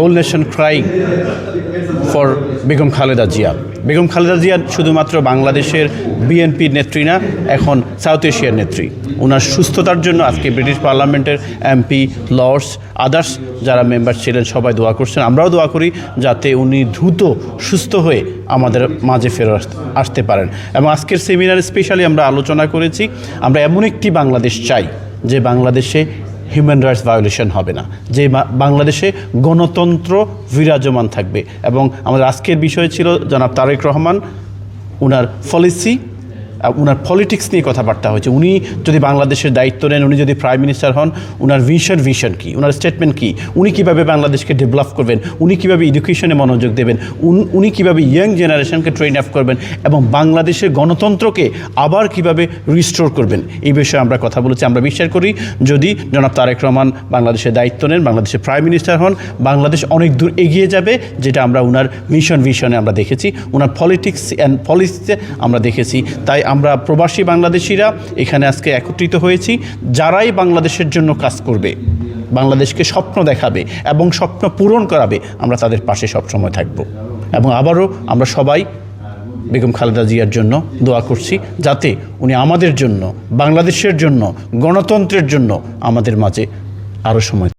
Whole nation crying for Begum Khaleda Zia. Begum Khaleda Zia শুধুমাত্র বাংলাদেশের বিএনপির নেত্রী না, এখন সাউথ এশিয়ার নেত্রী। ওনার সুস্থতার জন্য আজকে ব্রিটিশ পার্লামেন্টের এমপি লর্ডস আদার্স যারা মেম্বার ছিলেন, সবাই দোয়া করছেন। আমরাও দোয়া করি যাতে উনি দ্রুত সুস্থ হয়ে আমাদের মাঝে ফেরত আসতে পারেন। এবং আজকের সেমিনারে স্পেশালি আমরা আলোচনা করেছি, আমরা এমন একটি বাংলাদেশ চাই, যে বাংলাদেশে হিউম্যান রাইটস ভায়োলেশন হবে না, যে বাংলাদেশে গণতন্ত্র বিরাজমান থাকবে। এবং আমাদের আজকের বিষয় ছিল জনাব তারেক রহমান ওনার পলিসি ওনার পলিটিক্স নিয়ে কথাবার্তা হয়েছে। উনি যদি বাংলাদেশের দায়িত্ব নেন, উনি যদি প্রাইম মিনিস্টার হন ওনার ভিশন ভিশন কী? ওনার স্টেটমেন্ট কী? উনি কীভাবে বাংলাদেশকে ডেভেলপ করবেন? উনি কীভাবে এডুকেশনে মনোযোগ দেবেন? উন- কীভাবে ইয়াং জেনারেশনকে ট্রেন আপ করবেন? এবং বাংলাদেশের গণতন্ত্রকে আবার কীভাবে রিস্টোর করবেন? এই বিষয়ে আমরা কথা বলেছি। আমরা বিশ্বাস করি, যদি জনাব তারেক রহমান বাংলাদেশের দায়িত্ব নেন বাংলাদেশের প্রাইম মিনিস্টার হন, বাংলাদেশ অনেক দূর এগিয়ে যাবে, যেটা আমরা ওনার মিশন ভিশনে আমরা দেখেছি। ওনার পলিটিক্স অ্যান্ড পলিসিতে আমরা দেখেছি। তাই আমরা প্রবাসী বাংলাদেশিরা এখানে আজকে একত্রিত হয়েছি, যারাই বাংলাদেশের জন্য কাজ করবে, বাংলাদেশকে স্বপ্ন দেখাবে এবং স্বপ্ন পূরণ করাবে, আমরা তাদের পাশে সবসময় থাকব। এবং আবারও আমরা সবাই বেগম খালেদা জিয়ার জন্য দোয়া করছি, যাতে উনি আমাদের জন্য, বাংলাদেশের জন্য, গণতন্ত্রের জন্য আমাদের মাঝে আরও সময়